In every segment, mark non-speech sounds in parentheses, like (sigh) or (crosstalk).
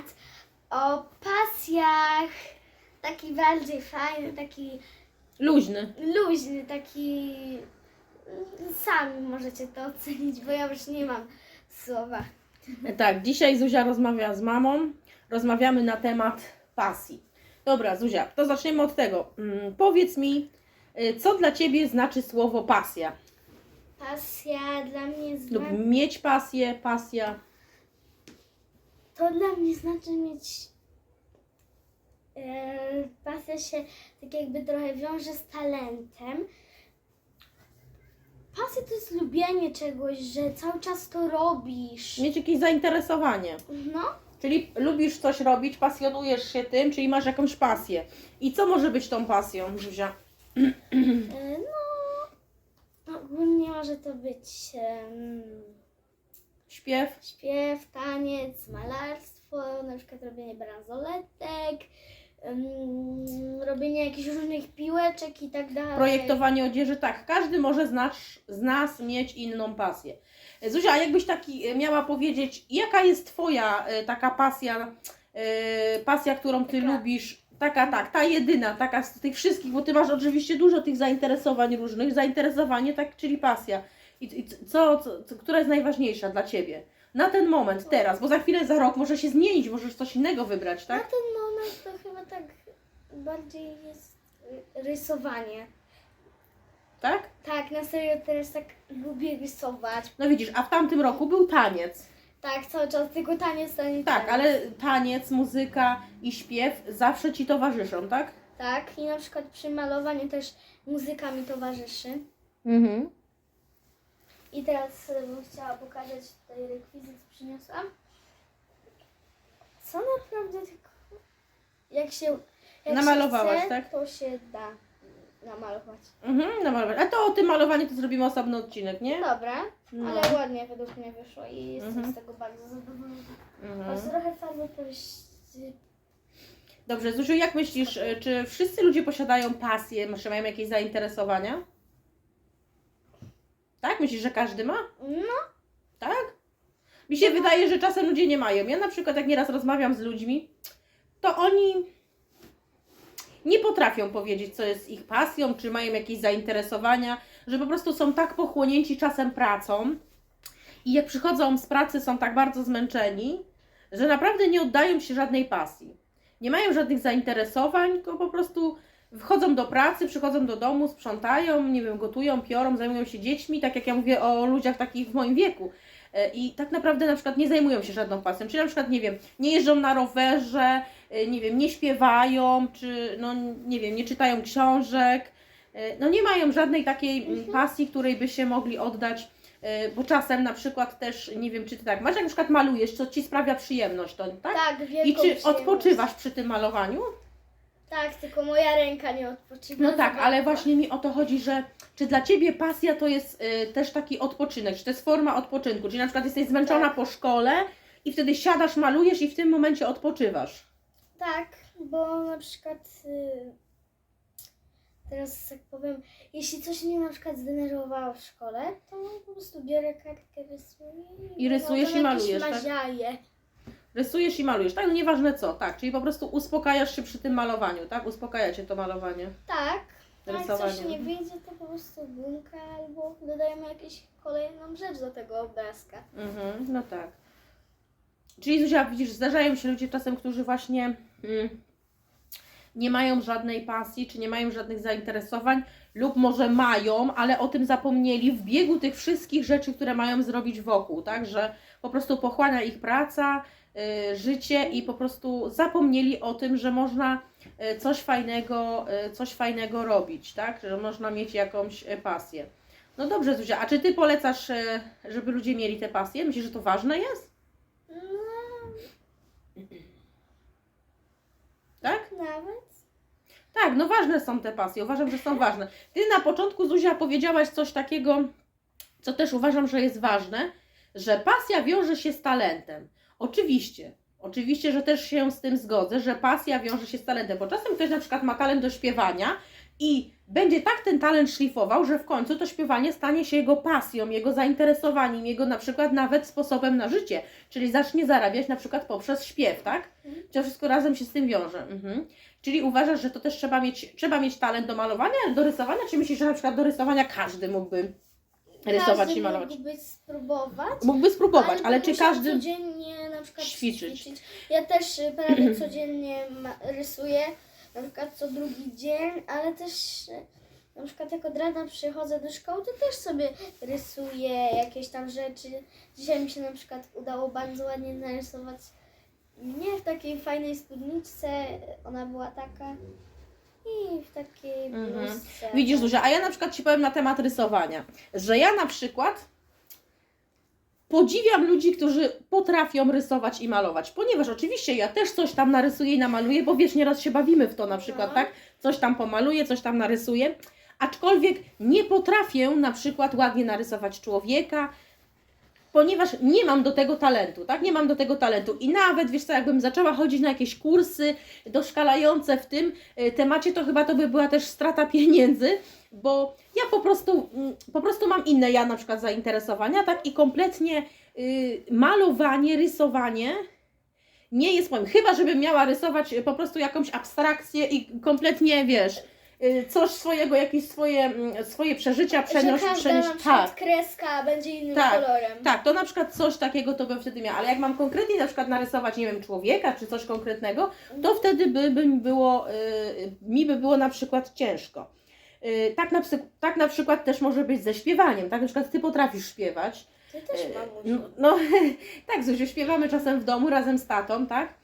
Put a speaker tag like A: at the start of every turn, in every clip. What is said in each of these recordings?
A: temat o pasjach. Taki bardziej fajny, taki
B: Luźny.
A: luźny, taki. Sami możecie to ocenić, bo ja już nie mam słowa.
B: Tak, dzisiaj Zuzia rozmawia z mamą. Rozmawiamy na temat pasji. Dobra, Zuzia, to zaczniemy od tego. Mm, powiedz mi, y, co dla Ciebie znaczy słowo pasja?
A: Pasja dla mnie
B: Lub mieć pasję, pasja.
A: To dla mnie znaczy mieć. E, pasja się tak jakby trochę wiąże z talentem. Pasja to jest lubienie czegoś, że cały czas to robisz.
B: Mieć jakieś zainteresowanie.
A: No,
B: Czyli lubisz coś robić, pasjonujesz się tym, czyli masz jakąś pasję. I co może być tą pasją, Zuzia?
A: e, no. Ogólnie może to być em,
B: Śpiew?
A: śpiew, taniec, malarstwo, na przykład robienie bransoletek, robienie jakichś różnych piłeczek i tak dalej.
B: Projektowanie odzieży, tak, każdy może z nas, z nas mieć inną pasję. Zuzia, a jakbyś taki e, miała powiedzieć, jaka jest Twoja e, taka pasja, e, pasja, którą Ty
A: Taka.
B: lubisz, taka, tak, ta jedyna, taka z tych wszystkich, bo Ty masz oczywiście dużo tych zainteresowań różnych, zainteresowanie, tak, czyli pasja. I, i co, co, co, która jest najważniejsza dla Ciebie? Na ten moment, teraz, bo za chwilę, za rok może się zmienić, możesz coś innego wybrać,
A: Na
B: tak?
A: ten moment to chyba tak bardziej jest y, rysowanie.
B: Tak?
A: Tak, na serio teraz tak lubię rysować.
B: No widzisz, a w tamtym roku był taniec.
A: Tak, cały czas tylko taniec, taniec.
B: Tak,
A: taniec.
B: ale taniec, muzyka i śpiew zawsze ci towarzyszą, tak?
A: Tak, i na przykład przy malowaniu też muzyka mi towarzyszy.
B: Mhm.
A: I teraz y, bym chciała pokazać tutaj rekwizyt, co przyniosłam. Co naprawdę tylko... Jak się... Jak
B: Namalowałaś,
A: się chce,
B: tak?
A: to się da namalować.
B: Mhm, namalować. A to o tym malowaniu to zrobimy osobny odcinek, nie?
A: Dobra,
B: No.
A: ale ładnie według mnie wyszło i jestem
B: Mhm.
A: z tego bardzo zadowolona.
B: Mhm.
A: Choć trochę farby pryś-
B: Dobrze, Zuziu, jak myślisz, e, czy wszyscy ludzie posiadają pasję, czy mają jakieś zainteresowania? Tak? Myślisz, że każdy ma?
A: No,
B: Tak? Mi się wydaje, że czasem ludzie nie mają. Ja na przykład jak nieraz rozmawiam z ludźmi, to oni nie potrafią powiedzieć, co jest ich pasją, czy mają jakieś zainteresowania, że po prostu są tak pochłonięci czasem pracą i jak przychodzą z pracy są tak bardzo zmęczeni, że naprawdę nie oddają się żadnej pasji. Nie mają żadnych zainteresowań, tylko po prostu wchodzą do pracy, przychodzą do domu, sprzątają, nie wiem, gotują, piorą, zajmują się dziećmi, tak jak ja mówię o ludziach takich w moim wieku. E, I tak naprawdę na przykład nie zajmują się żadną pasją. Czyli na przykład, nie wiem, nie jeżdżą na rowerze, e, nie wiem, nie śpiewają, czy no nie wiem, nie czytają książek. E, No nie mają żadnej takiej mm, pasji, której by się mogli oddać, bo czasem na przykład też, nie wiem, czy ty tak masz, jak na przykład malujesz, co ci sprawia przyjemność, to tak?
A: tak,
B: I czy odpoczywasz przy tym malowaniu?
A: Tak, tylko moja ręka nie odpoczywa.
B: No tak, ale właśnie mi o to chodzi, że czy dla Ciebie pasja to jest y, też taki odpoczynek, czy to jest forma odpoczynku, czyli na przykład jesteś zmęczona
A: Tak.
B: po szkole i wtedy siadasz, malujesz i w tym momencie odpoczywasz.
A: Tak, bo na przykład y, teraz tak powiem, jeśli coś mnie na przykład zdenerwowało w szkole, to po prostu biorę kartkę, rysuję
B: I rysujesz i malujesz, tak?
A: maziaje.
B: Rysujesz i malujesz, tak? No nieważne co, tak, czyli po prostu uspokajasz się przy tym malowaniu, tak? Uspokaja Cię to malowanie.
A: Tak, jak coś nie wyjdzie, to po prostu gumka albo dodajemy jakąś kolejną rzecz do tego obrazka.
B: Mhm, no tak. Czyli Zuzia, widzisz, zdarzają się ludzie czasem, którzy właśnie mm, nie mają żadnej pasji, czy nie mają żadnych zainteresowań, lub może mają, ale o tym zapomnieli w biegu tych wszystkich rzeczy, które mają zrobić wokół, tak? Że po prostu pochłania ich praca, życie i po prostu zapomnieli o tym, że można y, coś fajnego, y, coś fajnego robić, tak? Że można mieć jakąś y, pasję. No dobrze, Zuzia, a czy ty polecasz, y, żeby ludzie mieli tę pasję? Myślisz, że to ważne jest?
A: No,
B: Tak?
A: nawet.
B: Tak, no ważne są te pasje, uważam, że są ważne. Ty na początku, Zuzia, powiedziałaś coś takiego, co też uważam, że jest ważne, że pasja wiąże się z talentem. Oczywiście, oczywiście, że też się z tym zgodzę, że pasja wiąże się z talentem, bo czasem ktoś na przykład ma talent do śpiewania I będzie tak ten talent szlifował, że w końcu to śpiewanie stanie się jego pasją, jego zainteresowaniem, jego na przykład nawet sposobem na życie. Czyli zacznie zarabiać na przykład poprzez śpiew, tak?
A: Mhm.
B: To wszystko razem się z tym wiąże. Mhm. Czyli uważasz, że to też trzeba mieć, trzeba mieć talent do malowania, do rysowania, czy myślisz, że na przykład do rysowania każdy mógłby rysować
A: każdy
B: i malować?
A: mógłby spróbować.
B: Mógłby spróbować, ale,
A: by
B: czy każdy...
A: codziennie przykład
B: ćwiczyć.
A: ćwiczyć. Ja też y, prawie (clears throat) codziennie rysuję, na przykład co drugi dzień, ale też y, na przykład jak od rana przychodzę do szkoły, to też sobie rysuję jakieś tam rzeczy. Dzisiaj mi się na przykład udało bardzo ładnie narysować nie w takiej fajnej spódniczce, ona była taka i w takiej
B: Mhm. Widzisz, Zuzia, a ja na przykład Ci powiem na temat rysowania, że ja na przykład podziwiam ludzi, którzy potrafią rysować i malować, ponieważ oczywiście ja też coś tam narysuję i namaluję, bo wiesz, nieraz się bawimy w to na przykład,
A: No.
B: tak? Coś tam pomaluję, coś tam narysuję, aczkolwiek nie potrafię na przykład ładnie narysować człowieka, ponieważ nie mam do tego talentu, tak? Nie mam do tego talentu i nawet, wiesz co, jakbym zaczęła chodzić na jakieś kursy doszkalające w tym y, temacie, to chyba to by była też strata pieniędzy, bo ja po prostu, mm, po prostu mam inne ja na przykład zainteresowania, tak? I kompletnie y, malowanie, rysowanie nie jest moim. Chyba, żebym miała rysować po prostu jakąś abstrakcję i kompletnie, wiesz, coś swojego, jakieś swoje, mm, swoje przeżycia przenosić,
A: że na
B: Tak.
A: kreska będzie innym
B: Tak,
A: kolorem.
B: Tak, to na przykład coś takiego to bym wtedy miała, ale jak mam konkretnie na przykład narysować, nie wiem, człowieka czy coś konkretnego, to wtedy by, by mi było, y, mi by było na przykład ciężko. Y, tak, na, tak na przykład też może być ze śpiewaniem, tak na przykład Ty potrafisz śpiewać.
A: Ty też
B: Y,
A: mamusiu.
B: No, no (laughs) tak Zuziu, śpiewamy czasem w domu razem z tatą, tak?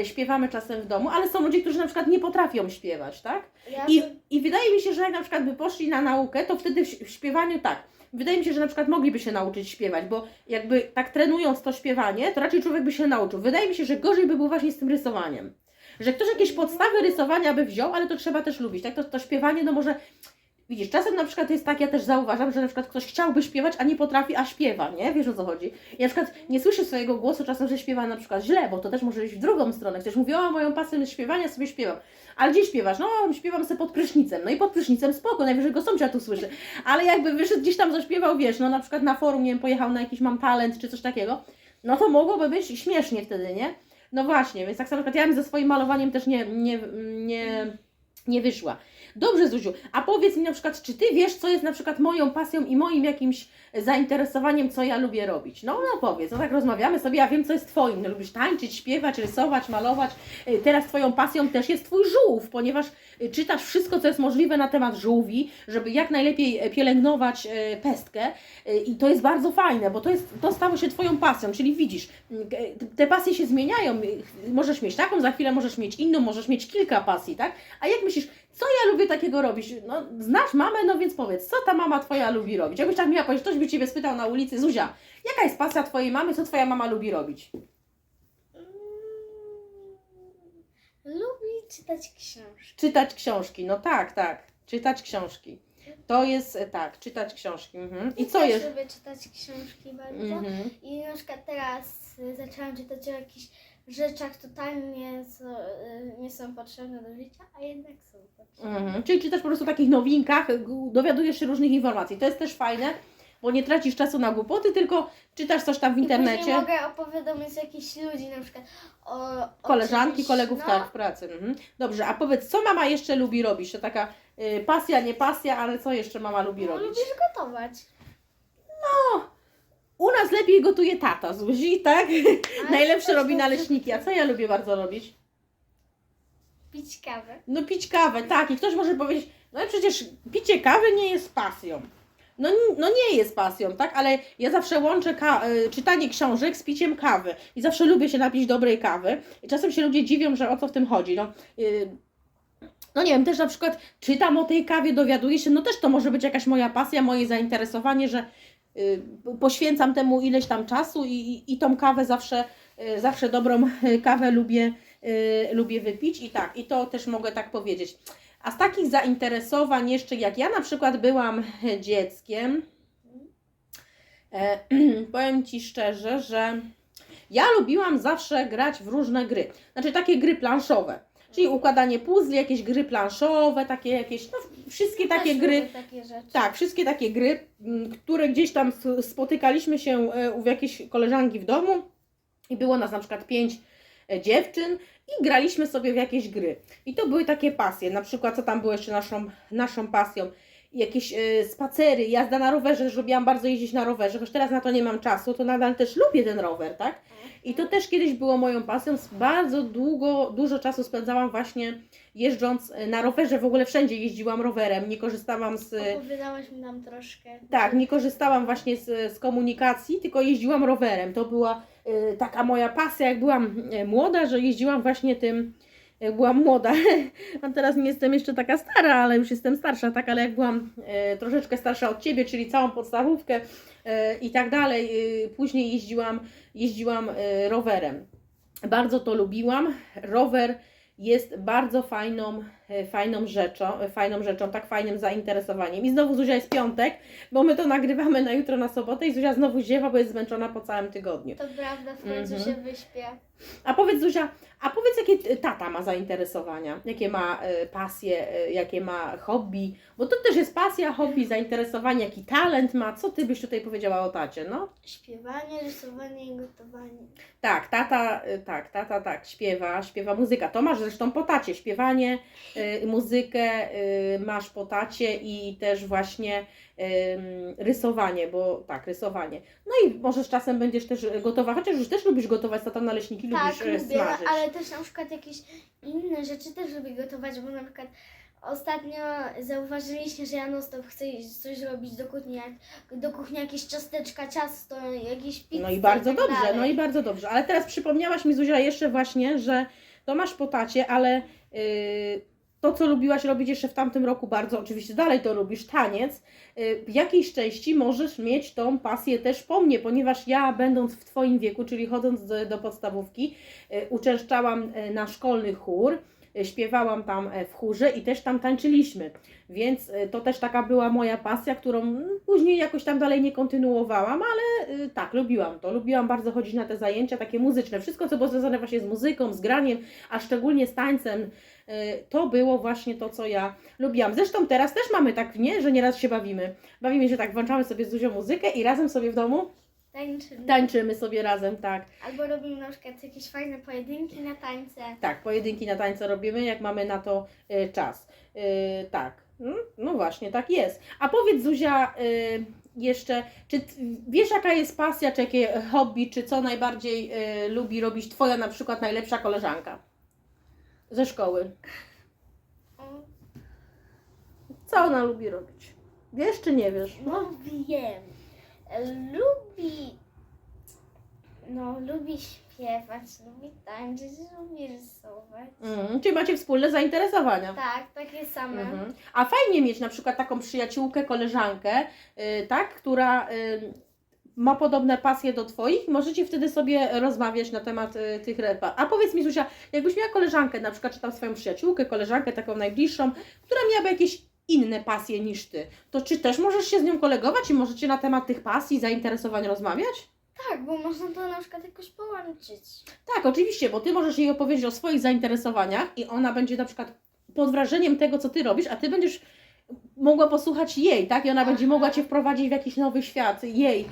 B: Y, Śpiewamy czasem w domu, ale są ludzie, którzy na przykład nie potrafią śpiewać, tak? I, I wydaje mi się, że jak na przykład by poszli na naukę, to wtedy w, w śpiewaniu tak. Wydaje mi się, że na przykład mogliby się nauczyć śpiewać, bo jakby tak trenując to śpiewanie, to raczej człowiek by się nauczył. Wydaje mi się, że gorzej by było właśnie z tym rysowaniem. Że ktoś jakieś podstawy rysowania by wziął, ale to trzeba też lubić. Tak, to, to śpiewanie, no może. Widzisz, czasem na przykład jest tak, ja też zauważam, że na przykład ktoś chciałby śpiewać, a nie potrafi, a śpiewa, nie? Wiesz o co chodzi? I na przykład nie słyszy swojego głosu czasem, że śpiewa na przykład źle, bo to też może iść w drugą stronę. Ktoś mówi, o moją pasją jest śpiewanie, sobie śpiewam. Ale gdzie śpiewasz? No, śpiewam sobie pod prysznicem. No i pod prysznicem spoko, najwyżej go sąsiad usłyszy. Ale jakby wyszedł gdzieś tam zaśpiewał, wiesz, no na przykład na forum, nie wiem, pojechał na jakiś mam talent czy coś takiego, no to mogłoby być śmiesznie wtedy, nie? No właśnie, więc tak samo na przykład ja bym ze swoim malowaniem też nie, nie, nie, nie wyszła. Dobrze, Zuziu, a powiedz mi na przykład, czy Ty wiesz, co jest na przykład moją pasją i moim jakimś zainteresowaniem, co ja lubię robić? No, no powiedz, no tak rozmawiamy sobie, ja wiem, co jest Twoim. No, lubisz tańczyć, śpiewać, rysować, malować. Y, Teraz Twoją pasją też jest Twój żółw, ponieważ y, czytasz wszystko, co jest możliwe na temat żółwi, żeby jak najlepiej e, pielęgnować e, pestkę Y, i to jest bardzo fajne, bo to, jest, to stało się Twoją pasją, czyli widzisz, y, te pasje się zmieniają, możesz mieć taką, za chwilę możesz mieć inną, możesz mieć kilka pasji, tak? A jak myślisz, co ja takiego robić? No, znasz mamę, no więc powiedz, co ta mama Twoja lubi robić? Jakbyś tak miała powiedzieć, ktoś by Ciebie spytał na ulicy, Zuzia, jaka jest pasja Twojej mamy, co Twoja mama lubi robić?
A: Mm, Lubi czytać książki.
B: Czytać książki, no tak, tak, czytać książki. To jest, e, tak, czytać książki. Mhm. I co
A: też
B: jest?
A: lubię czytać książki bardzo.
B: Mhm.
A: I na przykład teraz y, zaczęłam czytać o jakichś rzeczach totalnie, co y, nie są potrzebne do życia, a jednak są potrzebne.
B: Mhm. Czyli czytasz po prostu o takich nowinkach, dowiadujesz się różnych informacji. To jest też fajne, bo nie tracisz czasu na głupoty, tylko czytasz coś tam w internecie.
A: mogę opowiadać jakichś ludzi, na przykład o, o
B: Koleżanki,
A: czymś,
B: kolegów,
A: no,
B: tak, w pracy. Mhm. Dobrze, a powiedz, co mama jeszcze lubi robić? To taka y, pasja, nie pasja, ale co jeszcze mama lubi
A: No,
B: robić?
A: lubisz gotować.
B: U nas lepiej gotuje tata, Zuzi, tak?
A: Ale (laughs)
B: Najlepsze robi naleśniki. A co ja lubię bardzo robić?
A: Pić kawę.
B: No pić kawę, tak. I ktoś może powiedzieć, no ale przecież picie kawy nie jest pasją. No, no nie jest pasją, tak? Ale ja zawsze łączę ka- y, czytanie książek z piciem kawy. I zawsze lubię się napić dobrej kawy. I czasem się ludzie dziwią, że o co w tym chodzi. No, y, no nie wiem, też na przykład czytam o tej kawie, dowiaduję się, no też to może być jakaś moja pasja, moje zainteresowanie, że poświęcam temu ileś tam czasu i, i, tą kawę zawsze, y, zawsze dobrą y, (laughs) kawę lubię, y, lubię wypić i tak, i to też mogę tak powiedzieć. A z takich zainteresowań jeszcze, jak ja na przykład byłam (laughs) dzieckiem, e, (clears throat) powiem Ci szczerze, że ja lubiłam zawsze grać w różne gry. Znaczy takie gry planszowe. Czyli układanie puzli, jakieś gry planszowe, takie jakieś, no wszystkie takie
A: Też
B: gry.
A: lubię takie rzeczy.
B: Tak, wszystkie takie gry, m, które gdzieś tam s- spotykaliśmy się e, u jakiejś koleżanki w domu i było nas na przykład pięć e, dziewczyn i graliśmy sobie w jakieś gry. I to były takie pasje, na przykład co tam było jeszcze naszą, naszą pasją. Jakieś e, spacery, jazda na rowerze, też lubiłam bardzo jeździć na rowerze, choć teraz na to nie mam czasu, to nadal też lubię ten rower, tak? I to też kiedyś było moją pasją. Bardzo długo, dużo czasu spędzałam właśnie jeżdżąc e, na rowerze. W ogóle wszędzie jeździłam rowerem. Nie korzystałam z.
A: Opowiadałaś mi tam troszkę.
B: Tak, nie korzystałam właśnie z, z komunikacji, tylko jeździłam rowerem. To była e, taka moja pasja, jak byłam e, młoda, że jeździłam właśnie tym. Jak byłam młoda, (laughs) a teraz nie jestem jeszcze taka stara, ale już jestem starsza, tak, ale jak byłam e, troszeczkę starsza od ciebie, czyli całą podstawówkę e, i tak dalej, e, później jeździłam, jeździłam e, rowerem. Bardzo to lubiłam. Rower jest bardzo fajną, e, fajną rzeczą, e, fajną rzeczą, tak fajnym zainteresowaniem. I znowu Zuzia jest piątek, bo my to nagrywamy na jutro na sobotę i Zuzia znowu ziewa, bo jest zmęczona po całym tygodniu.
A: To prawda, w końcu
B: Mhm.
A: się wyśpię.
B: A powiedz Zuzia, a powiedz jakie e, tata ma zainteresowania, jakie ma e, pasje, e, jakie ma hobby, bo to też jest pasja, hobby, zainteresowanie, jaki talent ma. Co ty byś tutaj powiedziała o tacie, no?
A: Śpiewanie, rysowanie i gotowanie.
B: Tak, tata, tak, tata, tak, śpiewa, śpiewa muzyka. To masz zresztą po tacie, śpiewanie, muzykę y, masz po tacie i też właśnie rysowanie, bo tak, rysowanie. No i możesz czasem będziesz też gotować, chociaż już też lubisz gotować, to tam naleśniki lubisz
A: Tak,
B: y,
A: lubię, no,
B: smażyć.
A: ale też na przykład jakieś inne rzeczy też lubię gotować, bo na przykład ostatnio zauważyliście, że ja non stop chcę coś robić do kuchni, jak, do kuchni jakieś ciasteczka, ciasto, jakieś pizze
B: No i bardzo
A: tak
B: dobrze,
A: dalej.
B: no i bardzo dobrze. Ale teraz przypomniałaś mi Zuzia jeszcze właśnie, że to masz po tacie, ale yy, to, co lubiłaś robić jeszcze w tamtym roku bardzo, oczywiście dalej to lubisz, taniec, yy, w jakiejś części możesz mieć tą pasję też po mnie, ponieważ ja będąc w Twoim wieku, czyli chodząc do, do podstawówki, yy, uczęszczałam yy, na szkolny chór, śpiewałam tam e, w chórze i też tam tańczyliśmy. Więc y, to też taka była moja pasja, którą mm, później jakoś tam dalej nie kontynuowałam, ale y, tak, lubiłam to. Lubiłam bardzo chodzić na te zajęcia takie muzyczne. Wszystko, co było związane właśnie z muzyką, z graniem, a szczególnie z tańcem, y, to było właśnie to, co ja lubiłam. Zresztą teraz też mamy tak, nie, że nieraz się bawimy. Bawimy się tak, włączamy sobie z Zuzią muzykę i razem sobie w domu
A: Tańczymy.
B: tańczymy sobie razem, tak.
A: Albo robimy na przykład jakieś fajne pojedynki na tańce.
B: Tak, pojedynki na tańce robimy, jak mamy na to y, czas. Y, tak, Mm, no właśnie, tak jest. A powiedz Zuzia y, jeszcze, czy wiesz jaka jest pasja, czy jakie hobby, czy co najbardziej y, lubi robić Twoja na przykład najlepsza koleżanka ze szkoły? Co ona lubi robić? Wiesz czy nie wiesz?
A: No wiem. Lubi. No, lubi śpiewać, lubi tańczyć, lubi rysować.
B: Mm, czyli macie wspólne zainteresowania.
A: Tak, takie same.
B: Mhm. A fajnie mieć na przykład taką przyjaciółkę, koleżankę, y, tak, która y, ma podobne pasje do Twoich i możecie wtedy sobie rozmawiać na temat y, tych repa. A powiedz mi Zuzia, jakbyś miała koleżankę, na przykład czy tam swoją przyjaciółkę, koleżankę taką najbliższą, która miałaby jakieś inne pasje niż Ty, to czy też możesz się z nią kolegować i możecie na temat tych pasji, zainteresowań rozmawiać?
A: Tak, bo można to na przykład jakoś połączyć.
B: Tak, oczywiście, bo ty możesz jej opowiedzieć o swoich zainteresowaniach i ona będzie na przykład pod wrażeniem tego, co ty robisz, a ty będziesz mogła posłuchać jej, tak? I ona będzie mogła cię wprowadzić w jakiś nowy świat jej,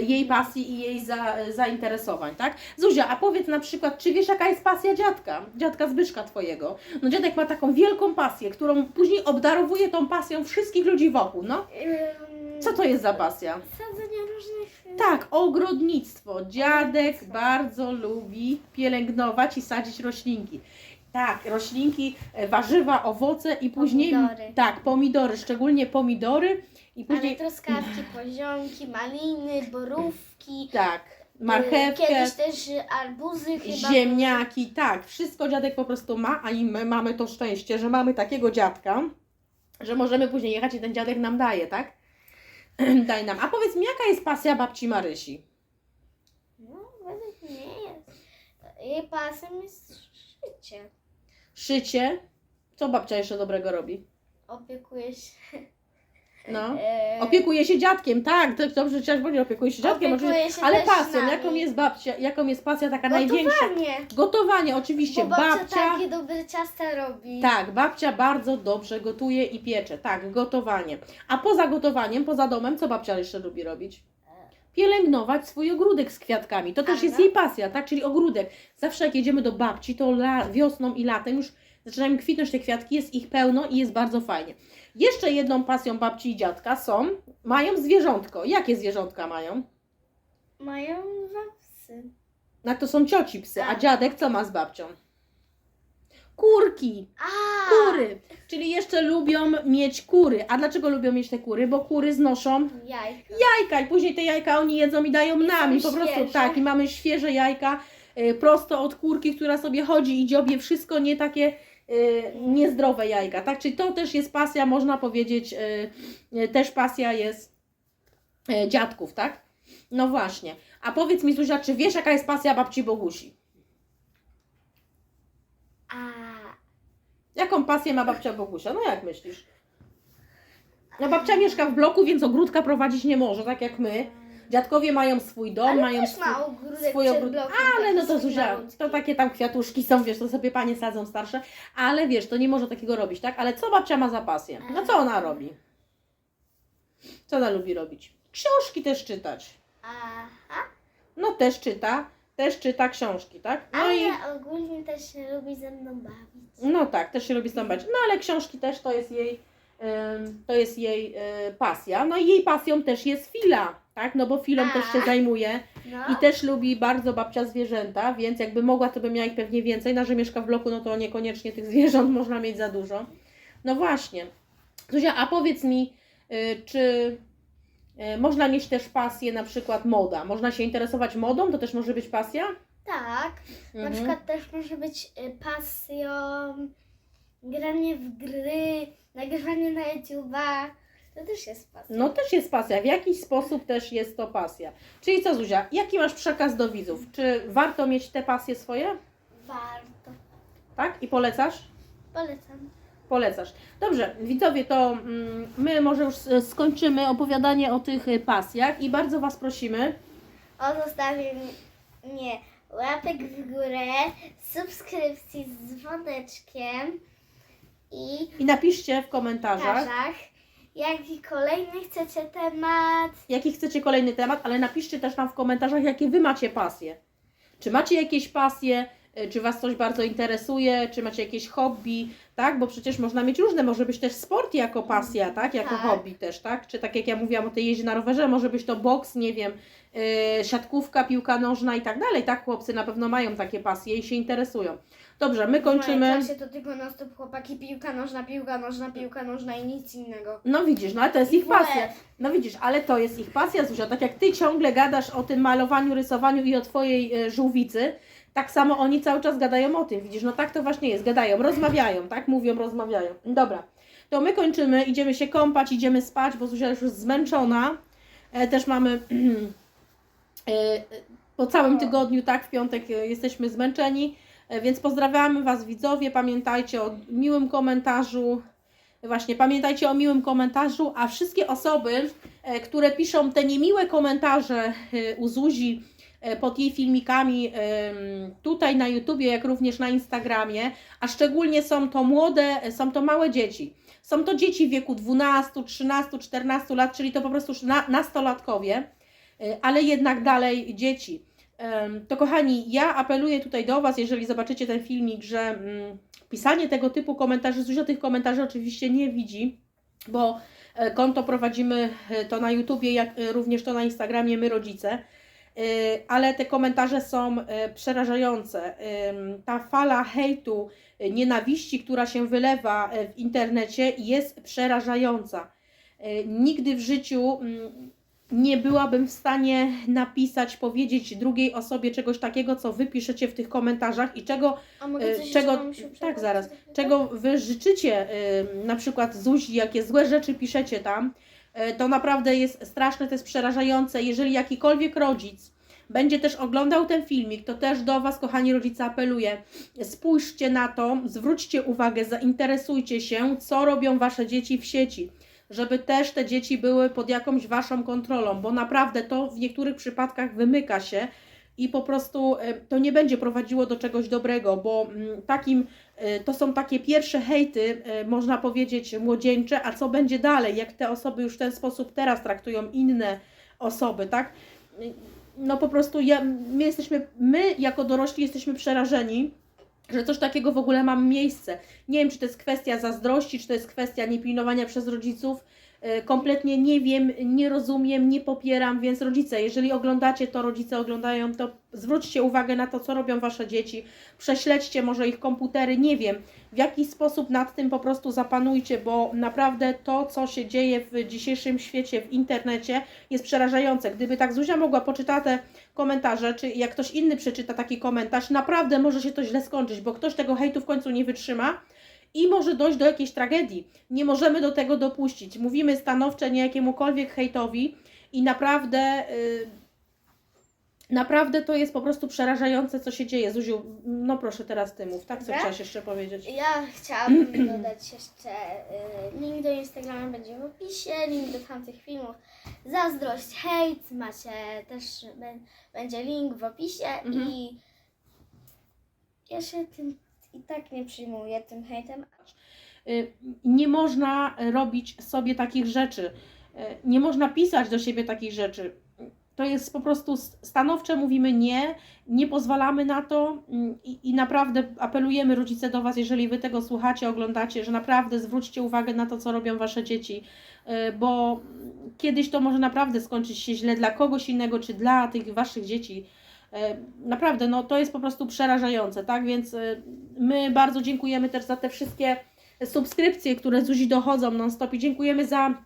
B: jej pasji i jej za, zainteresowań, tak? Zuzia, a powiedz na przykład, czy wiesz, jaka jest pasja dziadka? Dziadka Zbyszka twojego. No dziadek ma taką wielką pasję, którą później obdarowuje tą pasją wszystkich ludzi wokół, no. Co to jest za pasja?
A: Sadzenie różnych.
B: Tak, ogrodnictwo. Dziadek bardzo lubi pielęgnować i sadzić roślinki. Tak, roślinki, e, warzywa, owoce i później.
A: Pomidory.
B: Tak, pomidory, szczególnie pomidory i
A: Ale
B: później.
A: truskawki, poziomki, maliny, borówki.
B: Tak,
A: y,
B: marchewkę,
A: Kiedyś też arbuzy chyba.
B: ziemniaki, tak, wszystko dziadek po prostu ma, a i my mamy to szczęście, że mamy takiego dziadka, że możemy później jechać i ten dziadek nam daje, tak? (clears throat) Daj nam. A powiedz mi, jaka jest pasja babci Marysi?
A: No, według mnie jest. Jej pasem jest życie.
B: Szycie. Co babcia jeszcze dobrego robi?
A: Opiekuje się (laughs)
B: No.
A: E,
B: Opiekuje się dziadkiem, tak, to dobrze chciałaś powiedzieć, opiekuje się dziadkiem,
A: Opiekuje
B: oczywiście,
A: się
B: ale
A: też
B: pasją,
A: nami.
B: jaką jest babcia, jaką jest pasja taka największa?
A: Gotowanie.
B: Gotowanie, oczywiście,
A: Bo babcia, takie dobre ciasta robi.
B: tak, babcia bardzo dobrze gotuje i piecze, tak, gotowanie. A poza gotowaniem, poza domem, co babcia jeszcze lubi robić? Pielęgnować swój ogródek z kwiatkami. To też
A: Aha.
B: jest jej pasja, tak? Czyli ogródek. Zawsze jak jedziemy do babci, to la, wiosną i latem już zaczynają kwitnąć te kwiatki, jest ich pełno i jest bardzo fajnie. Jeszcze jedną pasją babci i dziadka są, mają zwierzątko. Jakie zwierzątka mają?
A: Mają dwa psy.
B: No to są cioci psy, a
A: A.
B: dziadek co ma z babcią? Kurki,
A: A!
B: kury. Czyli jeszcze lubią mieć kury. A dlaczego lubią mieć te kury? Bo kury znoszą
A: Jajka.
B: jajka i później te jajka oni jedzą i dają nam. I po prostu
A: świeże.
B: tak, i mamy świeże jajka y, prosto od kurki, która sobie chodzi i dziobie wszystko, nie takie niezdrowe jajka, tak? Czyli to też jest pasja, można powiedzieć, y, y, też pasja jest y, dziadków, tak? No właśnie. A powiedz mi Zuzia, czy wiesz jaka jest pasja babci Bogusi?
A: A.
B: Jaką pasję ma babcia Bogusia? No jak myślisz? No babcia mieszka w bloku, więc ogródka prowadzić nie może, tak jak my. Dziadkowie mają swój dom,
A: Ale
B: mają swój,
A: ma ogródek
B: swój ogród. Ale
A: taki
B: no to
A: swój
B: Zuzia, to takie tam kwiatuszki są, wiesz, to sobie panie sadzą starsze. Ale wiesz, to nie może takiego robić, tak? Ale co babcia ma za pasję? No co ona robi? Co ona lubi robić? Książki też czytać.
A: Aha.
B: No też czyta, też czyta książki, tak? No
A: Ale
B: i
A: ogólnie też się lubi ze mną bawić.
B: no tak, też się lubi stąpać. No ale książki też to jest jej, to jest jej y, pasja. No i jej pasją też jest fila, tak? No bo filą
A: A.
B: też się zajmuje.
A: No.
B: I też lubi bardzo babcia zwierzęta, więc jakby mogła, to by miała ich pewnie więcej. Na, że mieszka w bloku, no to niekoniecznie tych (laughs) zwierząt można mieć za dużo. No właśnie. Zuzia, a powiedz mi, y, czy y, można mieć też pasję, na przykład moda? Można się interesować modą? To też może być pasja?
A: Tak. Na
B: Mhm.
A: przykład też może być pasją granie w gry, nagrywanie na YouTube'a. To też jest pasja.
B: No też jest pasja. W jakiś sposób też jest to pasja. Czyli co, Zuzia, jaki masz przekaz do widzów? Czy warto mieć te pasje swoje?
A: Warto.
B: Tak? I polecasz?
A: Polecam.
B: Polecasz. Dobrze, widzowie, to mm, my może już skończymy opowiadanie o tych e, pasjach i bardzo Was prosimy,
A: O zostawienie łapek w górę, subskrypcji z dzwoneczkiem i
B: i napiszcie w komentarzach,
A: komentarzach, jaki kolejny chcecie temat.
B: jaki chcecie kolejny temat, ale napiszcie też nam w komentarzach, jakie Wy macie pasje. Czy macie jakieś pasje, e, czy Was coś bardzo interesuje, czy macie jakieś hobby, tak? Bo przecież można mieć różne, może być też sport jako pasja, tak? Jako
A: Tak.
B: hobby też, tak? Czy tak jak ja mówiłam o tej jeździe na rowerze, może być to boks, nie wiem, yy, siatkówka, piłka nożna i tak dalej, tak? Chłopcy na pewno mają takie pasje i się interesują. Dobrze, my
A: W
B: kończymy.
A: moim klasie to tylko non stop chłopaki, piłka nożna, piłka nożna, piłka nożna i nic innego.
B: No widzisz, no ale to jest ich pasja. No widzisz, ale to jest ich pasja, Zuzia. Tak jak ty ciągle gadasz o tym malowaniu, rysowaniu i o twojej e, żółwicy, tak samo oni cały czas gadają o tym. Widzisz, no tak to właśnie jest. Gadają, rozmawiają, tak? Mówią, rozmawiają. Dobra. To my kończymy, idziemy się kąpać, idziemy spać, bo Zuzia już jest zmęczona. E, też mamy (clears throat) e, po całym tygodniu, tak, w piątek e, jesteśmy zmęczeni. E, Więc pozdrawiamy Was widzowie, pamiętajcie o miłym komentarzu. Właśnie, pamiętajcie o miłym komentarzu, a wszystkie osoby, e, które piszą te niemiłe komentarze e, u Zuzi pod jej filmikami tutaj na YouTubie, jak również na Instagramie, a szczególnie są to młode, są to małe dzieci. Są to dzieci w wieku 12, 13, 14 lat, czyli to po prostu nastolatkowie, ale jednak dalej dzieci. To kochani, ja apeluję tutaj do Was, jeżeli zobaczycie ten filmik, że mm, pisanie tego typu komentarzy, Zuzia tych komentarzy oczywiście nie widzi, bo e, konto prowadzimy e, to na YouTubie, jak e, również to na Instagramie, my rodzice. Ale te komentarze są przerażające. Ta fala hejtu, nienawiści, która się wylewa w internecie, jest przerażająca. Nigdy w życiu mm, nie byłabym w stanie napisać, powiedzieć drugiej osobie czegoś takiego, co wy piszecie w tych komentarzach i czego
A: A mogę
B: E,
A: coś
B: czego-
A: jeszcze
B: tak, zaraz. czego wy życzycie, y, na przykład Zuzi, jakie złe rzeczy piszecie tam, y, to naprawdę jest straszne, to jest przerażające. Jeżeli jakikolwiek rodzic będzie też oglądał ten filmik, to też do Was, kochani rodzice, apeluję, spójrzcie na to, zwróćcie uwagę, zainteresujcie się, co robią Wasze dzieci w sieci. Żeby też te dzieci były pod jakąś waszą kontrolą, bo naprawdę to w niektórych przypadkach wymyka się i po prostu e, to nie będzie prowadziło do czegoś dobrego, bo mm, takim e, to są takie pierwsze hejty, e, można powiedzieć, młodzieńcze, a co będzie dalej, jak te osoby już w ten sposób teraz traktują inne osoby, tak? No po prostu ja, my jesteśmy, my jako dorośli jesteśmy przerażeni, że coś takiego w ogóle ma miejsce. Nie wiem, czy to jest kwestia zazdrości, czy to jest kwestia niepilnowania przez rodziców. E, Kompletnie nie wiem, nie rozumiem, nie popieram, więc rodzice, jeżeli oglądacie to, rodzice oglądają, to zwróćcie uwagę na to, co robią wasze dzieci, prześledźcie może ich komputery, nie wiem, w jaki sposób nad tym po prostu zapanujcie, bo naprawdę to, co się dzieje w dzisiejszym świecie, w internecie, jest przerażające. Gdyby tak Zuzia mogła poczytać te komentarze, czy jak ktoś inny przeczyta taki komentarz, naprawdę może się to źle skończyć, bo ktoś tego hejtu w końcu nie wytrzyma i może dojść do jakiejś tragedii. Nie możemy do tego dopuścić. Mówimy stanowcze nie jakiemukolwiek hejtowi i naprawdę. Yy, Naprawdę to jest po prostu przerażające, co się dzieje. Zuziu, no proszę teraz ty mów, tak? Co
A: Dobra.
B: chciałaś jeszcze powiedzieć?
A: Ja chciałabym (clears throat) dodać jeszcze y, link do Instagrama będzie w opisie, link do tamtych filmów. Zazdrość, hejt, macie też bę- będzie link w opisie
B: Mhm.
A: i ja się tym i tak nie przyjmuję tym hejtem.
B: Y, nie można robić sobie takich rzeczy. Y, Nie można pisać do siebie takich rzeczy. To jest po prostu stanowcze, mówimy nie, nie pozwalamy na to i, i naprawdę apelujemy rodzice do Was, jeżeli Wy tego słuchacie, oglądacie, że naprawdę zwróćcie uwagę na to, co robią Wasze dzieci, y, bo kiedyś to może naprawdę skończyć się źle dla kogoś innego, czy dla tych Waszych dzieci. Y, Naprawdę, no to jest po prostu przerażające, tak? Więc y, my bardzo dziękujemy też za te wszystkie subskrypcje, które Zuzi dochodzą non-stop i dziękujemy za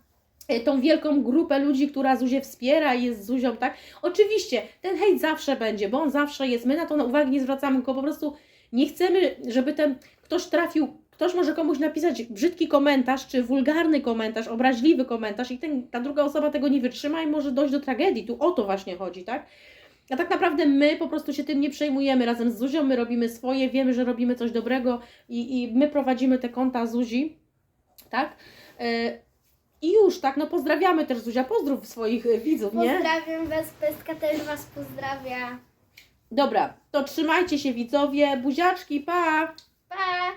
B: e, tą wielką grupę ludzi, która Zuzię wspiera i jest Zuzią, tak? Oczywiście, ten hejt zawsze będzie, bo on zawsze jest, my na to uwagi nie zwracamy, tylko po prostu nie chcemy, żeby ten ktoś trafił, ktoś może komuś napisać brzydki komentarz, czy wulgarny komentarz, obraźliwy komentarz i ten, ta druga osoba tego nie wytrzyma i może dojść do tragedii, tu o to właśnie chodzi, tak? A tak naprawdę my po prostu się tym nie przejmujemy. Razem z Zuzią my robimy swoje, wiemy, że robimy coś dobrego i, i my prowadzimy te konta Zuzi, tak? E, I już, tak? No pozdrawiamy też Zuzia, pozdrów swoich e, widzów, nie?
A: Pozdrawiam Was, Pestka też Was pozdrawia.
B: Dobra, to trzymajcie się widzowie, buziaczki, pa!
A: Pa!